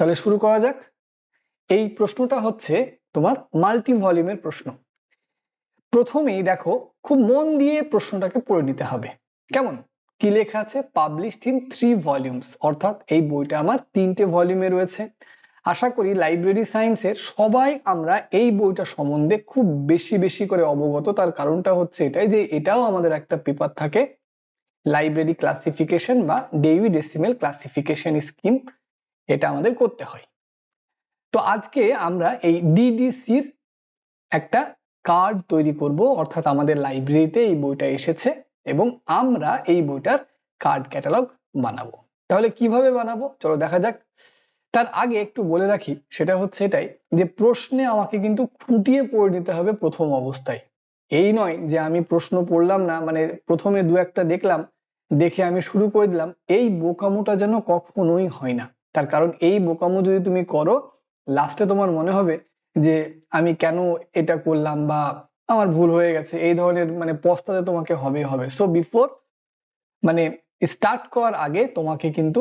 তাহলে শুরু করা যাক। এই প্রশ্নটা হচ্ছে তোমার মাল্টি ভলিউমের প্রশ্ন। প্রথমেই দেখো, খুব মন দিয়ে প্রশ্নটাকে পড়ে নিতে হবে। কেমন? কি লেখা আছে? পাবলিশড ইন থ্রি ভলিউমস অর্থাৎ এই বইটা আমার তিনটে ভলিউমে রয়েছে। আশা করি লাইব্রেরি সায়েন্সের সবাই আমরা এই বইটা সম্বন্ধে খুব বেশি বেশি করে অবগত। তার কারণটা হচ্ছে এটাই যে এটাও আমাদের একটা পেপার থাকে। লাইব্রেরি ক্লাসিফিকেশন বা ডেইভি ডেসিমেল ক্লাসিফিকেশন স্কিম এটা আমাদের করতে হয়। তো আজকে আমরা এই ডিডিসির একটা কার্ড তৈরি করব, অর্থাৎ আমাদের লাইব্রেরিতে এই বইটা এসেছে এবং আমরা এই বইটার কার্ড ক্যাটালগ বানাবো। তাহলে কীভাবে বানাবো? চলো দেখা যাক। তার আগে একটু বলে রাখি, সেটা হচ্ছে এটাই যে প্রশ্নে আমাকে কিন্তু খুঁটিয়ে পড়ে নিতে হবে প্রথম অবস্থায়। এই নয় যে আমি প্রশ্ন পড়লাম না মানে প্রথমে দু একটা দেখলাম, দেখে আমি শুরু করে দিলাম, এই বোকামোটা যেন কখনোই হয় না। তার কারণ এই বোকামো যদি তুমি করো লাস্টে তোমার মনে হবে যে আমি কেন এটা করলাম বা আমার ভুল হয়ে গেছে, এই ধরনের মানে পস্তাতে তোমাকে হবে হবে। সো বিফোর মানে স্টার্ট করার আগে তোমাকে কিন্তু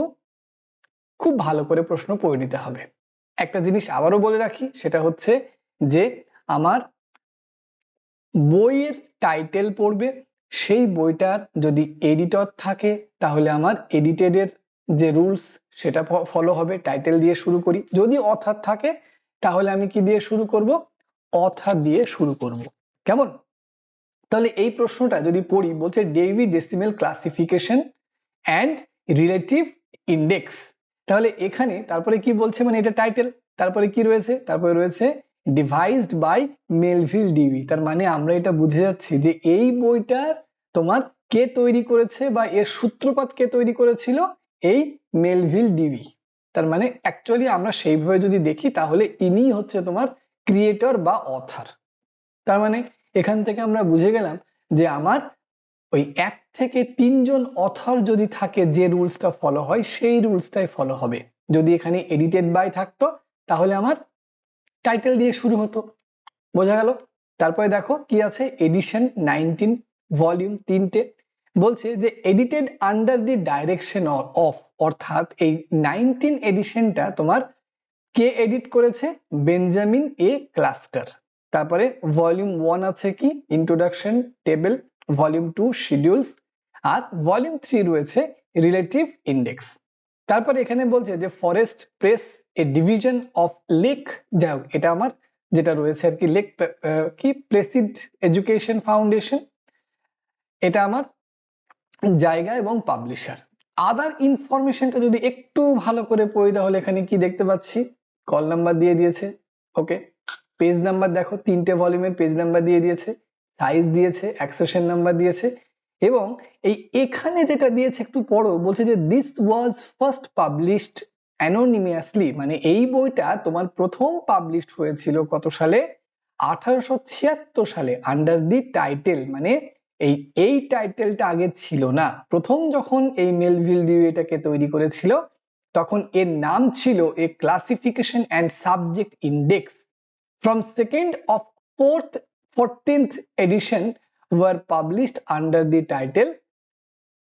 খুব ভালো করে প্রশ্ন পড়ে নিতে হবে। একটা জিনিস আবারও বলে রাখি, সেটা হচ্ছে যে আমার বইয়ের টাইটেল পড়বে, সেই বইটার যদি এডিটর থাকে, তাহলে আমার এডিটেডের যে রুলস সেটা ফলো হবে টাইটেল দিয়ে শুরু করি। যদি অথার থাকে, তাহলে আমি কি দিয়ে শুরু করব? অথা দিয়ে শুরু করব। কেমন? তাহলে এই প্রশ্নটা যদি পড়ি, বলছে Dewey decimal classification and relative index তাহলে এখানে, তারপরে কি বলছে মানে এটা টাইটেল তারপরে কি রয়েছে? তারপরে রয়েছে ডিভাইসড বাই মেলভিল ডিভি তার মানে আমরা এটা বুঝে যাচ্ছি যে এই বইটার তোমার কে তৈরি করেছে বা এর সূত্রপাত কে তৈরি করেছিল? এই মেলভিল ডিভি তার মানে অ্যাকচুয়ালি আমরা সেইভাবে যদি দেখি, তাহলে ইনি হচ্ছে তোমার ক্রিয়েটর বা অথার তার মানে এখান থেকে আমরা বুঝে গেলাম যে আমার ওই এক থেকে তিনজন অথর যদি থাকে, যে রুলসটা ফলো হয়, সেই রুলসটাই ফলো হবে। যদি এখানে এডিটেড বাই থাকতো, তাহলে আমার টাইটেল দিয়ে শুরু হতো। বোঝা গেল? তারপরে দেখো কি আছে এডিশন নাইনটিন ভলিউম তিনটে। বলছে যে edited under the direction of অর্থাৎ এই নাইনটিন এডিশনটা তোমার কে এডিট করেছে? Benjamin A Custer. তারপরে ভলিউম ওয়ান আছে কি? Introduction table volume two schedules আর ভলিউম থ্রি রয়েছে রিলেটিভ ইন্ডেক্স তারপরে এখানে বলছে যে forest press a division of lake যাই হোক, এটা আমার যেটা রয়েছে আর কি লেক কি? প্লেসিড এডুকেশন ফাউন্ডেশন এটা আমার জায়গা এবং পাবলিশার আদার ইনফরমেশনটা যদি একটু ভালো করে পড়ি তাহলে এখানে কি দেখতে পাচ্ছি? কল নাম্বার দিয়ে দিয়েছে ওকে পেজ নাম্বার দেখো, তিনটে ভলিউমের পেজ নাম্বার দিয়ে দিয়েছে সাইজ দিয়েছে অ্যাক্সেশন নাম্বার দিয়েছে, এবং এই এখানে যেটা দিয়েছে একটু পড়ো, বলছে যে this was first published anonymously মানে এই বইটা তোমার প্রথম পাবলিশড হয়েছিল কত সালে? আঠারোশো ছিয়াত্তর সালে আন্ডার দি টাইটেল মানে এই এই টাইটেলটা আগে ছিল না। প্রথম যখন এই মেলভিল ডিউ এটাকে তৈরি করেছিল, তখন এর নাম ছিল a classification and subject index from second of fourth fourteenth edition were published under the title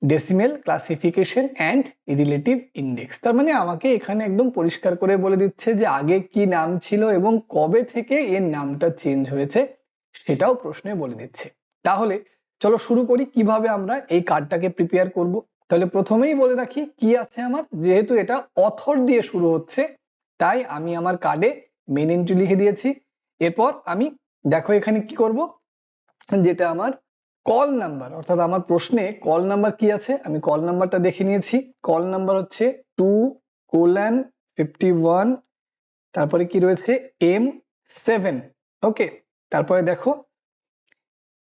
decimal classification and relative index তার মানে আমাকে এখানে একদম পরিষ্কার করে বলে দিচ্ছে যে আগে কি নাম ছিল এবং কবে থেকে এর নামটা চেঞ্জ হয়েছে, সেটাও প্রশ্নে বলে দিচ্ছে। তাহলে চলো শুরু করি কীভাবে আমরা এই কার্ডটাকে প্রিপেয়ার করব। তাহলে প্রথমেই বলে রাখি কি আছে আমার, যেহেতু এটা অথর দিয়ে শুরু হচ্ছে, তাই আমি আমার কার্ডে মেন এন্ট্রি লিখে দিয়েছি। এরপর আমি দেখো এখানে কি করব, যেটা আমার কল নাম্বার অর্থাৎ আমার প্রশ্নে কল নাম্বার কি আছে, আমি কল নাম্বারটা দেখে নিয়েছি। কল নাম্বার হচ্ছে টু কোল্যান ফিফটি ওয়ান তারপরে কি রয়েছে এম সেভেন ওকে তারপরে দেখো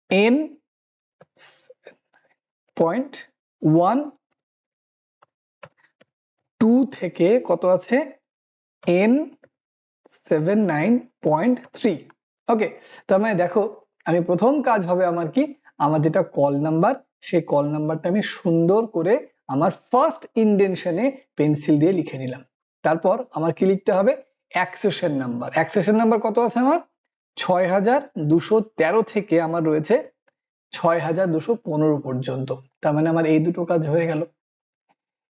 এন পয়েন্ট ওয়ান, টু থেকে কত আছে? N seven nine point three. Okay, তার মানে দেখো, আমি প্রথম কাজ হবে আমার কি? আমার যেটা কল নাম্বার, সেই কল নাম্বারটা আমি সুন্দর করে আমার ফার্স্ট ইন্ডেনশনে পেন্সিল দিয়ে লিখে নিলাম। তারপর আমার কি লিখতে হবে? অ্যাক্সেশন নাম্বার অ্যাক্সেশন নাম্বার কত আছে আমার? ছয় থেকে আমার রয়েছে ছয় হাজার দুশো পনেরো পর্যন্ত। তার মানে আমার এই দুটো কাজ হয়ে গেল।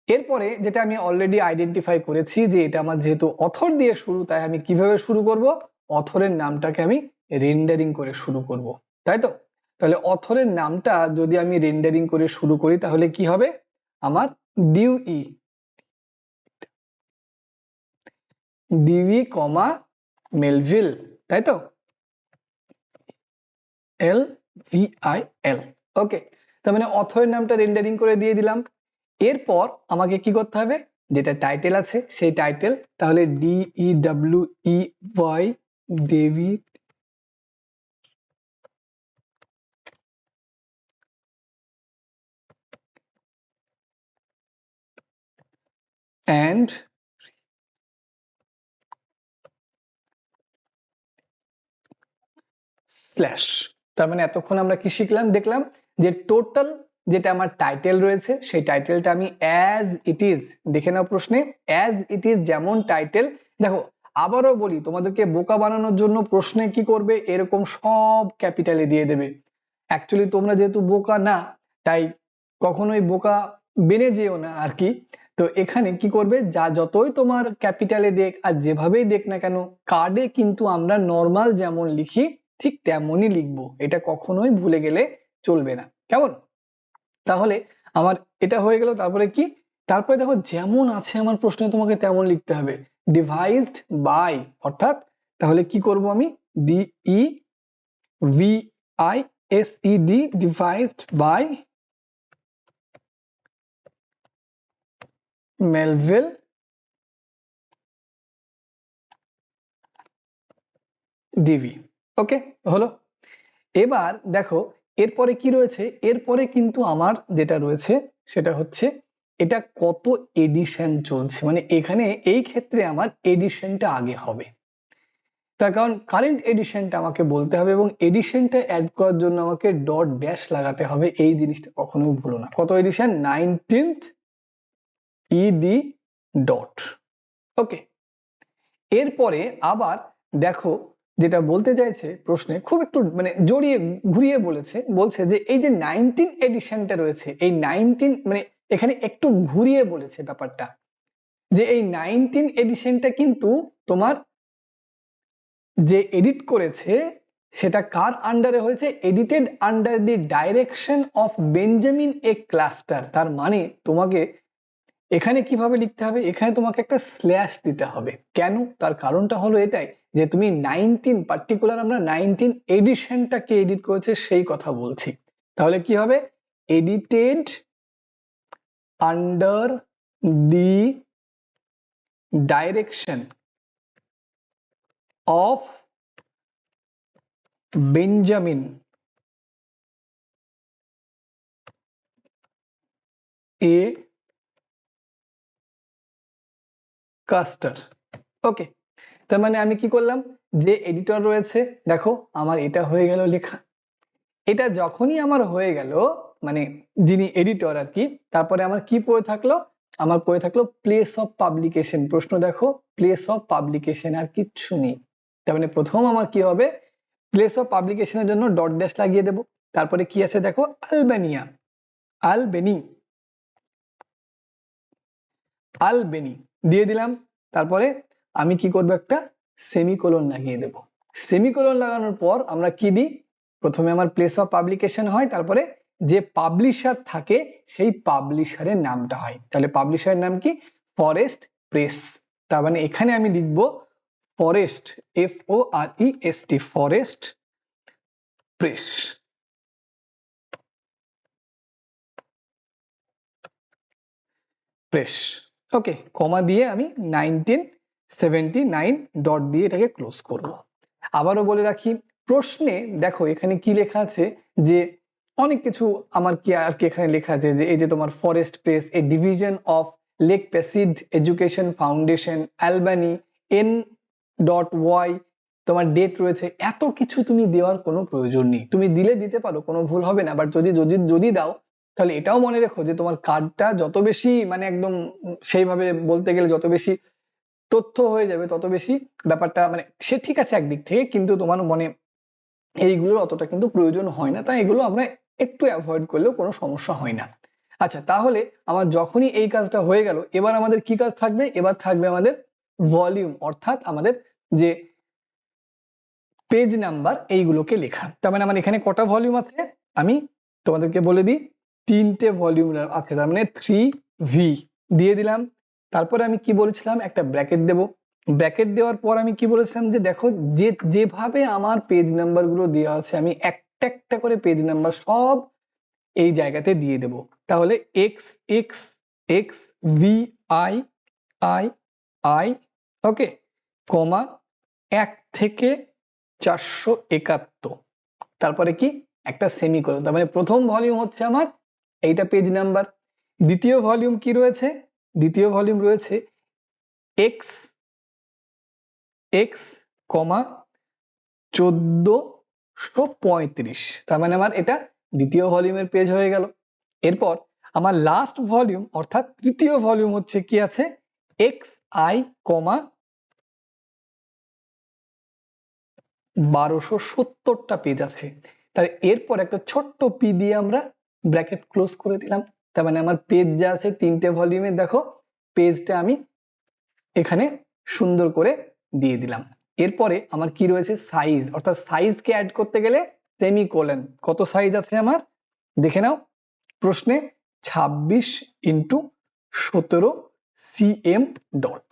এরপরে যেটা আমি অলরেডি আইডেন্টিফাই করেছি যে এটা আমার যেহেতু অথর দিয়ে শুরু, তাই আমি কীভাবে শুরু করব? অথরের নামটাকে আমি রেন্ডারিং করে শুরু করব। তাই তো? তাহলে অথরের নামটা যদি আমি রেন্ডারিং করে শুরু করি, তাহলে কি হবে? আমার due E DV comma Melville তাই তো? এল আই ওকে তার মানে অথরের নামটা রেন্ডারিং করে দিয়ে দিলাম। এরপর আমাকে কি করতে হবে? যেটা টাইটেল আছে, সেই টাইটেল তাহলে D E W E Y David and slash তার মানে এতক্ষণ আমরা কি শিখলাম? দেখলাম যে টোটাল যেটা আমার টাইটেল রয়েছে, সেই টাইটেলটা আমি অ্যাজ ইট ইজ দেখে নাও প্রশ্নে অ্যাজ ইট ইজ যেমন টাইটেল দেখো, আবারও বলি, তোমাদেরকে বোকা বানানোর জন্য প্রশ্নে কি করবে? এরকম সব ক্যাপিটালে দিয়ে দেবে। অ্যাকচুয়ালি তোমরা যেহেতু বোকা না, তাই কখনোই বোকা বেনে যেও না আর কি। তো এখানে কি করবে? যা যতই তোমার ক্যাপিটালে দেখ আর যেভাবেই দেখ না কেন কার্ডে কিন্তু আমরা নর্মাল যেমন লিখি ঠিক তেমনই লিখব। এটা কখনোই ভুলে গেলে চলবে না। কেমন? তাহলে আমার এটা হয়ে গেল, তারপরে কি? তারপরে দেখো যেমন আছে আমার প্রশ্নে তোমাকে তেমন লিখতে হবে। ডিভাইসড বাই অর্থাৎ তাহলে কি করব আমি? D E V I S E D devised by Melvil Dewey okay হলো। এবার দেখো, এরপরে কি রয়েছে? এরপরে কিন্তু আমার যেটা রয়েছে, সেটা হচ্ছে এটা কত এডিশন চলছে? মানে এখানে এই ক্ষেত্রে আমার এডিশনটা আগে হবে। তার কারণ কারেন্ট এডিশনটা আমাকে বলতে হবে এবং এডিশনটা অ্যাড করার জন্য আমাকে ডট ড্যাশ লাগাতে হবে। এই জিনিসটা কখনো ভুলো না। কত edition nineteenth E D dot এরপরে আবার দেখো যেটা বলতে চাইছে প্রশ্নে খুব একটু মানে জড়িয়ে, ঘুরিয়ে বলেছে, বলছে যে এই যে নাইনটিন এডিশনটা রয়েছে, এই নাইনটিন মানে এখানে একটু ঘুরিয়ে বলেছে ব্যাপারটা, যে এই নাইনটিন এডিশনটা কিন্তু তোমার যে এডিট করেছে, সেটা কার আন্ডারে হয়েছে? Edited under the direction of Benjamin A Custer তার মানে তোমাকে এখানে কীভাবে লিখতে হবে? এখানে তোমাকে একটা স্ল্যাশ দিতে হবে। কেন? তার কারণটা হলো এটাই যে তুমি নাইনটিন পার্টিকুলার আমরা নাইনটিন এডিশনটাকে এডিট করেছে, সেই কথা বলছি। তাহলে কি হবে? Edited under the direction of Benjamin A Custer okay তার মানে আমি কি করলাম? যে এডিটর রয়েছে, দেখো আমার এটা হয়ে গেল লেখা। এটা যখনই আমার হয়ে গেল মানে যিনি এডিটর আর কি, তারপরে আমার কি পড়ে থাকল? আমার পড়ে থাকল প্লেস অফ পাবলিকেশন প্রশ্ন দেখো প্লেস অফ পাবলিকেশন আর কিচ্ছু নেই। তার মানে প্রথম আমার কি হবে? প্লেস অফ পাবলিকেশনের জন্য ডট ড্যাশ লাগিয়ে দেব। তারপরে কি আছে দেখো? আলবেনিয়া আলবেনি আলবেনি দিয়ে দিলাম। তারপরে আমি কি করব একটা? সেমিকোলন লাগিয়ে দেব। সেমিকোলন লাগানোর পর আমরা কি দিই? প্রথমে আমার প্লেস অফ পাবলিকেশন হয়, তারপরে যে পাবলিশার থাকে, সেই পাবলিশারের নামটা হয়। তাহলে পাবলিশারের নাম কি? ফরেস্ট প্রেস তার মানে এখানে আমি লিখব forest F O R E S T forest press press okay comma দিয়ে আমি নাইনটিন সেভেন্টি নাইন ডট দিয়ে এটাকে ক্লোজ করব। আবারও বলে রাখি, প্রশ্নে দেখো এখানে কি লেখা আছে যে, অনেক কিছু আমার কি আর কি এখানে লেখা আছে যে, এই যে তোমার forest place a division of lake placid education foundation Albany N dot Y তোমার ডেট রয়েছে, এত কিছু তুমি দেওয়ার কোনো প্রয়োজন নেই। তুমি দিলে দিতে পারো, কোনো ভুল হবে না বাট যদি যদি যদি দাও, তাহলে এটাও মনে রেখো যে তোমার কার্ডটা যত বেশি মানে একদম সেইভাবে বলতে গেলে যত বেশি তথ্য হয়ে যাবে তত বেশি ব্যাপারটা মানে সে ঠিক আছে একদিক থেকে, কিন্তু তোমার মনে এইগুলোর অতটা কিন্তু প্রয়োজন হয় না। তাই এগুলো আমরা একটু অ্যাভয়েড করলেও কোনো সমস্যা হয় না। আচ্ছা তাহলে আমার যখনই এই কাজটা হয়ে গেল, এবার আমাদের কি কাজ থাকবে? এবার থাকবে আমাদের ভলিউম অর্থাৎ আমাদের যে পেজ নাম্বার এইগুলোকে লেখা। তার মানে আমার এখানে কটা ভলিউম আছে? আমি তোমাদেরকে বলে দিই, তিনটে ভলিউম আছে, তার মানে থ্রি ভি দিয়ে দিলাম। তারপরে আমি কি বলেছিলাম? একটা ব্র্যাকেট দেব। ব্র্যাকেট দেওয়ার পর আমি কি বলেছিলাম যে, দেখো, যে, যেভাবে আমার পেজ নাম্বারগুলো দেওয়া আছে, আমি একটা একটা করে পেজ নাম্বার সব এই জায়গাতে দিয়ে দেব। তাহলে X X X V I I I okay comma এক থেকে চারশো একাত্তর। তারপরে কি? একটা সেমিকোলন তার মানে প্রথম ভলিউম হচ্ছে আমার এইটা পেজ নাম্বার দ্বিতীয় ভলিউম কি রয়েছে? দ্বিতীয় ভলিউম রয়েছে এক্স এক্স কমা চোদ্দশো পঁয়ত্রিশ। তার মানে আমার এটা দ্বিতীয় ভলিউমের পেজ হয়ে গেল। এরপর আমার লাস্ট ভলিউম, অর্থাৎ তৃতীয় ভলিউম হচ্ছে কি আছে? এক্স আই কমা বারোশো সত্তরটা পেজ আছে। তাহলে এরপর একটা ছোট্ট পি দিয়ে আমরা ব্র্যাকেট ক্লোজ করে দিলাম। তার মানে আমার পেজ যা আছে তিনটে ভলিউমে দেখো পেজটা আমি এখানে সুন্দর করে দিয়ে দিলাম। এরপরে আমার কি রয়েছে? সাইজ অর্থাৎ সাইজকে অ্যাড করতে গেলে সেমিকোলন কত সাইজ আছে আমার? দেখে নাও। প্রশ্নে ছাব্বিশ ইন্টু সতেরো সিএম ডট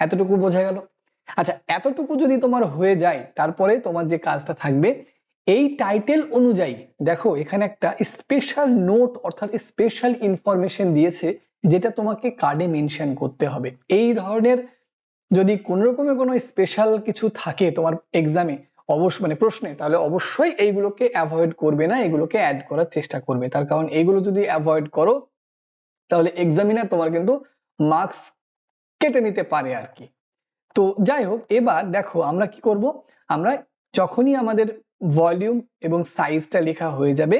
এতটুকু বোঝা গেল। আচ্ছা এতটুকু যদি তোমার হয়ে যায়, তারপরে তোমার যে কাজটা থাকবে এই টাইটেল অনুযায়ী, দেখো এখানে একটা স্পেশাল নোট অর্থাৎ স্পেশাল ইনফরমেশন দিয়েছে, যেটা তোমাকে কার্ডে মেনশন করতে হবে। এই ধরনের যদি কোন রকমের কোনো স্পেশাল কিছু থাকে তোমার এক্সামে অবশ্য মানে প্রশ্নে, তাহলে অবশ্যই এইগুলোকে অ্যাভয়েড করবে না, এগুলোকে অ্যাড করার চেষ্টা করবে। তার কারণ এইগুলো যদি অ্যাভয়েড করো, তাহলে এক্সামিনার তোমার কিন্তু মার্কস কেটে নিতে পারে আর কি। তো যাই হোক, এবার দেখো আমরা কি করব? আমরা যখনই আমাদের ভলিউম এবং সাইজটা লেখা হয়ে যাবে।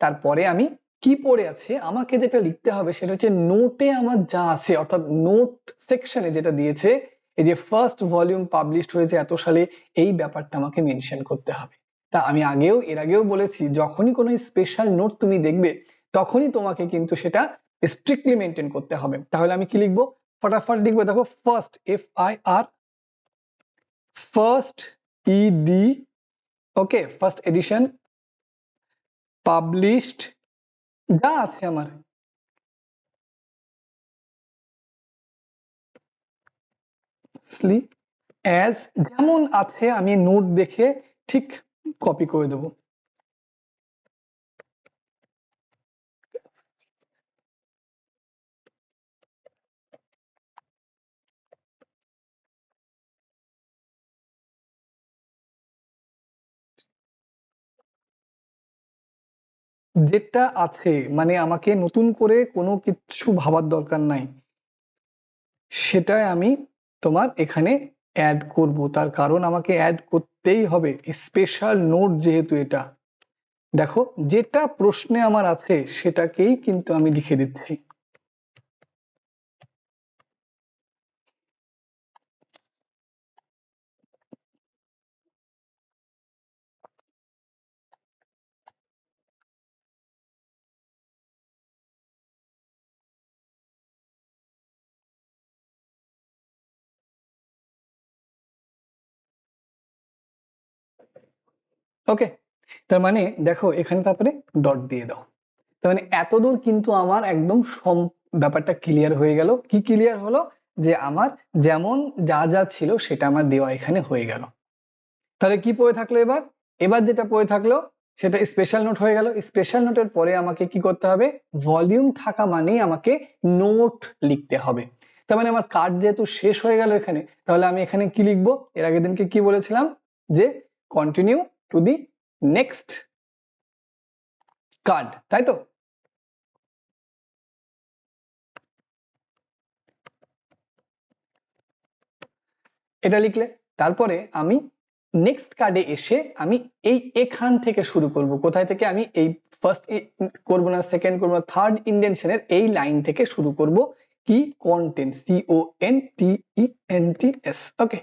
তারপরে আমি কি পড়ে আছে, আমাকে যেটা লিখতে হবে সেটা হচ্ছে নোটে আমার যা আছে, অর্থাৎ নোট সেকশনে যেটা দিয়েছে, এই যে ফার্স্ট ভলিউম পাবলিশড হয়েছে এত সালে, এই ব্যাপারটা আমাকে মেনশন করতে হবে। তা আমি আগেও, এর আগেও বলেছি, যখনই কোনো স্পেশাল নোট তুমি দেখবে, তখনই তোমাকে কিন্তু সেটা স্ট্রিক্টলি মেনটেন করতে হবে। তাহলে আমি কি লিখব? ফটাফট লিখব, দেখো first F I R first ED okay first edition published যা আছে আমার। যেমন আছে, আমি নোট দেখে ঠিক কপি করে দেবো। যেটা আছে মানে আমাকে নতুন করে কোনো কিছু ভাবার দরকার নাই, সেটাই আমি তোমার এখানে অ্যাড করব। তার কারণ আমাকে অ্যাড করতেই হবে স্পেশাল নোট যেহেতু এটা। দেখো, যেটা প্রশ্নে আমার আছে, সেটাকেই কিন্তু আমি লিখে দিচ্ছি। ওকে তার মানে দেখো, এখানে তারপরে ডট দিয়ে দাও। তার মানে এতদূর কিন্তু আমার একদম সম ব্যাপারটা ক্লিয়ার হয়ে গেল। কি ক্লিয়ার হলো? যে আমার যেমন যা যা ছিল সেটা আমার দেওয়া এখানে হয়ে গেল। তাহলে কি পড়ে থাকল এবার? এবার যেটা পড়ে থাকল, সেটা স্পেশাল নোট হয়ে গেল। স্পেশাল নোটের পরে আমাকে কি করতে হবে? ভলিউম থাকা মানেই আমাকে নোট লিখতে হবে। তার মানে আমার কার্ড যেহেতু শেষ হয়ে গেল এখানে, তাহলে আমি এখানে কি লিখব? এর আগের দিনকে কি বলেছিলাম? যে continue to the next card তাই তো? এটা লিখলে, তারপরে আমি নেক্সট কার্ডে এসে আমি এই এখান থেকে শুরু করব। কোথায় থেকে? আমি এই ফার্স্ট করব না সেকেন্ড করব না থার্ড ইন্ডেনশনের এই লাইন থেকে শুরু করব কি? Content C O N T E N T S okay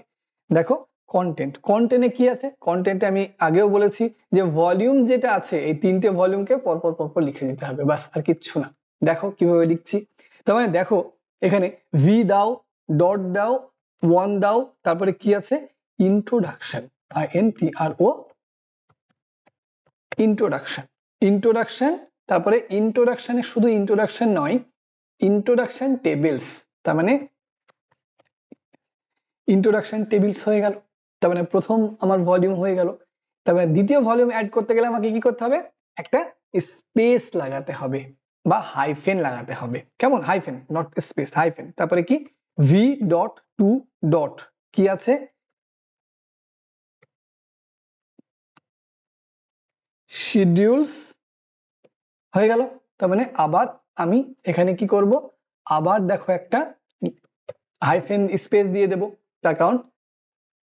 দেখো কন্টেন্ট কন্টেন্টে কি আছে? কন্টেন্টে আমি আগেও বলেছি যে ভলিউম যেটা আছে, এই তিনটে ভলিউমকে পরপর পরপর লিখে দিতে হবে বাস আর কিচ্ছু না। দেখো কীভাবে লিখছি। তার মানে দেখো, এখানে ভি দাও ডট দাও ওয়ান দাও, তারপরে কি আছে? Introduction I N T R O introduction introduction তারপরে ইন্ট্রোডাকশনে শুধু ইন্ট্রোডাকশন নয় ইন্ট্রোডাকশন টেবিলস তার মানে ইন্ট্রোডাকশন টেবিলস হয়ে গেল। তার মানে প্রথম আমার ভলিউম হয়ে গেল। তারপরে দ্বিতীয় ভলিউম অ্যাড করতে গেলে আমাকে কি করতে হবে? একটা স্পেস লাগাতে হবে বা হাইফেন লাগাতে হবে। কেমন? হাইফেন নট স্পেস হাইফেন তারপরে কি? ভি ডট টু ডট কি আছে? শিডিউলস হয়ে গেল। তার মানে আবার আমি এখানে কি করব? আবার দেখো একটা হাইফেন স্পেস দিয়ে দেব। তার কারণ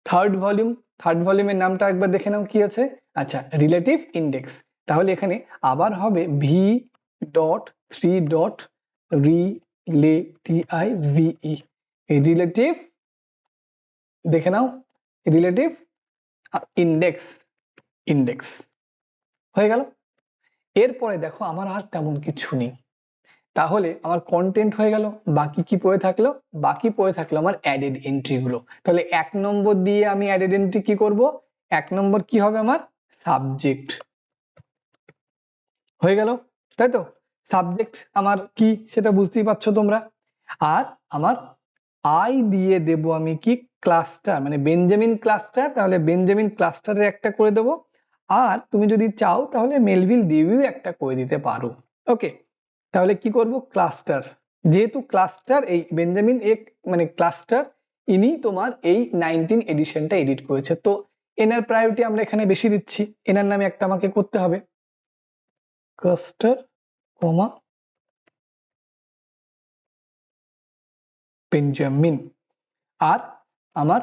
থার্ড ভলিউম থার্ড ভলিউমের নামটা একবার দেখে নাও কি আছে। আচ্ছা রিলেটিভ ইন্ডেক্স তাহলে এখানে আবার হবে V dot three dot rela T I V E relative দেখে নাও রিলেটিভ ইন্ডেক্স ইন্ডেক্স হয়ে গেল। এরপরে দেখো, আমার আর তেমন কিছু নেই। তাহলে আমার কন্টেন্ট হয়ে গেল, বাকি কি পড়ে থাকল? বাকি পড়ে থাকল আমার অ্যাডেড এন্ট্রি গুলো। তাহলে এক নম্বর দিয়ে আমি অ্যাডেড এন্ট্রি কি করব? এক নম্বর কি হবে আমার? সাবজেক্ট হয়ে গেল? তাই তো? সাবজেক্ট আমার কি সেটা বুঝতেই পারছ তোমরা? আর আমার আই দিয়ে দেব আমি কি? ক্লাস্টার মানে বেঞ্জামিন ক্লাস্টার তাহলে বেঞ্জামিন ক্লাস্টারের একটা করে দেব। আর তুমি যদি চাও তাহলে মেলভিল ডিভিউ একটা করে দিতে পারো। ওকে তাহলে কি করব? ক্লাস্টার যেহেতু ক্লাস্টার এই বেঞ্জামিন এক মানে ক্লাস্টার ইনি তোমার এই নাইনটিন এডিশনটা এডিট করেছে। তো এনার প্রায়োরিটি আমরা এখানে বেশি দিচ্ছি। এনার নামে একটা আমাকে করতে হবে। ক্লাস্টার কমা বেঞ্জামিন আর আমার,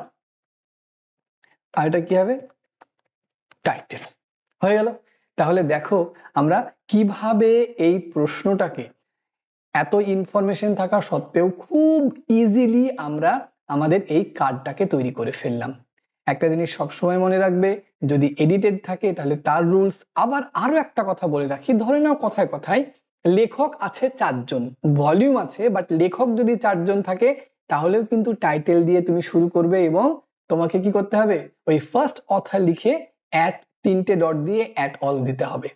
আর এটা কি হবে? টাইটেল হয়ে গেল। তাহলে দেখো আমরা কীভাবে এই প্রশ্নটাকে এত ইনফরমেশন থাকা সত্ত্বেও খুব ইজিলি আমরা আমাদের এই কার্ডটাকে তৈরি করে ফেললাম। একটা জিনিস সবসময় মনে রাখবে, যদি এডিটেড থাকে তাহলে তার রুলস আবার আরও একটা কথা বলে রাখি, ধরে নাও কথায় কথায় লেখক আছে চারজন ভলিউম আছে বাট লেখক যদি চারজন থাকে তাহলেও কিন্তু টাইটেল দিয়ে তুমি শুরু করবে এবং তোমাকে কি করতে হবে? ওই ফার্স্ট অথার লিখে অ্যাট তিনটে ডট দিয়ে অ্যাট অল দিতে হবে।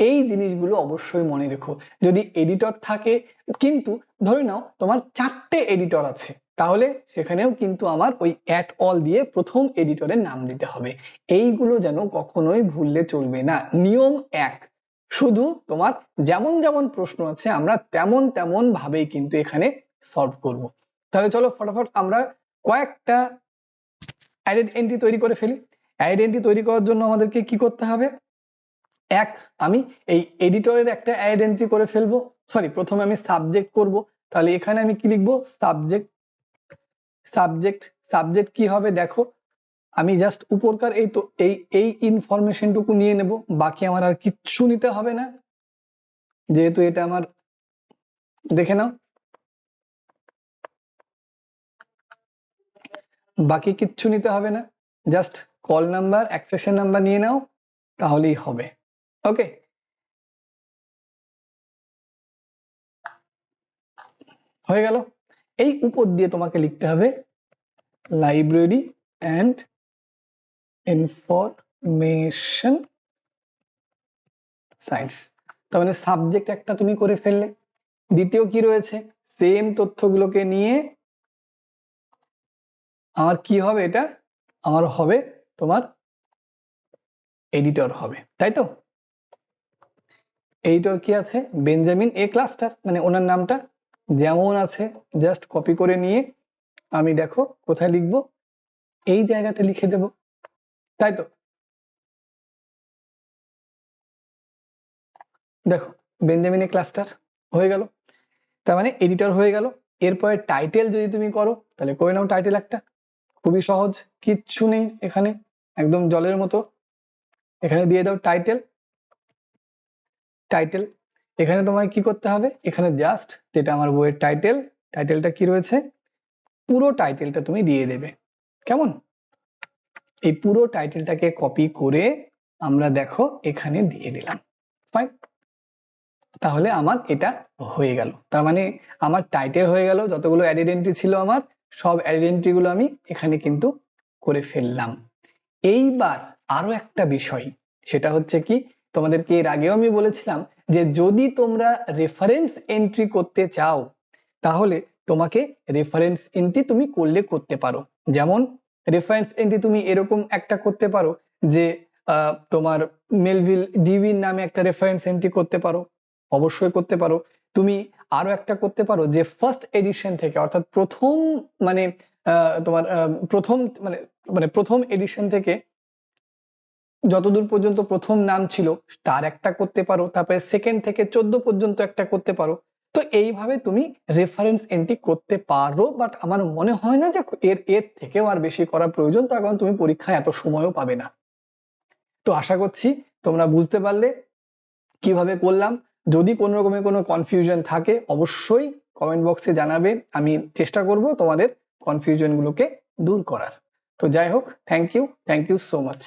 এই জিনিসগুলো অবশ্যই মনে রেখো। যদি এডিটর থাকে, কিন্তু ধরে নাও তোমার চারটে এডিটর আছে, তাহলে সেখানেও কিন্তু আমার ওই অ্যাট অল দিয়ে প্রথম এডিটরের নাম দিতে হবে। এইগুলো যেন কখনোই ভুললে চলবে না। নিয়ম এক, শুধু তোমার যেমন যেমন প্রশ্ন আছে, আমরা তেমন তেমন ভাবেই কিন্তু এখানে সলভ করব। তাহলে চলো, ফটাফট আমরা কয়েকটা অ্যাডেড এন্ট্রি তৈরি করে ফেলি। এন্ট্রি তৈরি করার জন্য আমাদেরকে কি করতে হবে? এক, আমি এই এডিটরের একটা এন্ট্রি করে ফেলব। সরি প্রথমে আমি সাবজেক্ট করব। তাহলে এখানে আমি কি লিখব? সাবজেক্ট সাবজেক্ট সাবজেক্ট কি হবে? দেখো, আমি জাস্ট উপরকার এই তো, এই এই ইনফরমেশনটুকু নিয়ে নেব। বাকি আমার আর কিচ্ছু নিতে হবে না। যেহেতু এটা আমার, দেখে নাও। বাকি কিচ্ছু নিতে হবে না। Just call number accession number নিয়ে নাও, তাহলেই হবে। ওকে হয়ে গেল। এই উপর দিয়ে তোমাকে লিখতে হবে লাইব্রেরি অ্যান্ড ইনফরমেশন সায়েন্স তার মানে সাবজেক্ট একটা তুমি করে ফেললে। দ্বিতীয় কি রয়েছে? সেম তথ্যগুলোকে নিয়ে আমার কি হবে এটা? আমার হবে তোমার এডিটর হবে, তাই তো? এডিটর কি আছে? বেঞ্জামিন এ ক্লাস্টার মানে ওনার নামটা যেমন আছে জাস্ট কপি করে নিয়ে আমি দেখো কোথায় লিখব? এই জায়গাতে লিখে দেব, তাই তো? দেখো বেঞ্জামিন এ ক্লাস্টার হয়ে গেল, তার মানে এডিটর হয়ে গেল। এরপরে টাইটেল যদি তুমি করো, তাহলে করে নাও টাইটেল একটা, খুবই সহজ, কিচ্ছু নেই এখানে। একদম জলের মতো। এখানে দিয়ে দাও টাইটেল টাইটেল এখানে তোমায় কি করতে হবে? এখানে জাস্ট যেটা আমার বইয়ের টাইটেল টাইটেলটা কি রয়েছে? পুরো টাইটেলটা তুমি দিয়ে দেবে। কেমন? এই পুরো টাইটেলটাকে কপি করে আমরা দেখো এখানে দিয়ে দিলাম। ফাইন তাহলে আমার এটা হয়ে গেল। তার মানে আমার টাইটেল হয়ে গেল, যতগুলো অ্যাডেড এন্ট্রি ছিল আমার, সব অ্যাডেড এন্ট্রি গুলো আমি এখানে কিন্তু করে ফেললাম। এইবার আরও একটা বিষয়, সেটা হচ্ছে কি, তোমাদেরকে এর আগেও আমি বলেছিলাম যে যদি তোমরা রেফারেন্স এন্ট্রি করতে চাও, তাহলে তোমাকে রেফারেন্স এন্ট্রি তুমি করলে করতে পারো। যেমন রেফারেন্স এন্ট্রি তুমি এরকম একটা করতে পারো যে তোমার মেলভিল ডিবির নামে একটা রেফারেন্স এন্ট্রি করতে পারো, অবশ্যই করতে পারো। তুমি আরও একটা করতে পারো যে ফার্স্ট এডিশন থেকে, অর্থাৎ প্রথম মানে তোমার প্রথম মানে মানে প্রথম এডিশন থেকে যতদূর পর্যন্ত প্রথম নাম ছিল, তার একটা করতে পারো, তারপরে সেকেন্ড থেকে চোদ্দ পর্যন্ত একটা করতে পারো। তো এইভাবে তুমি রেফারেন্স এন্ট্রি করতে পারো বাট আমার মনে হয় না যে এর এর থেকেও আর বেশি করা প্রয়োজন, তার কারণ তুমি পরীক্ষায় এত সময়ও পাবে না। তো আশা করছি তোমরা বুঝতে পারলে কীভাবে করলাম। যদি কোনো রকমের কোনো কনফিউশন থাকে, অবশ্যই কমেন্ট বক্সে জানাবে, আমি চেষ্টা করব তোমাদের কনফিউশন গুলোকে দূর করার। তো যাই হোক thank you thank you so much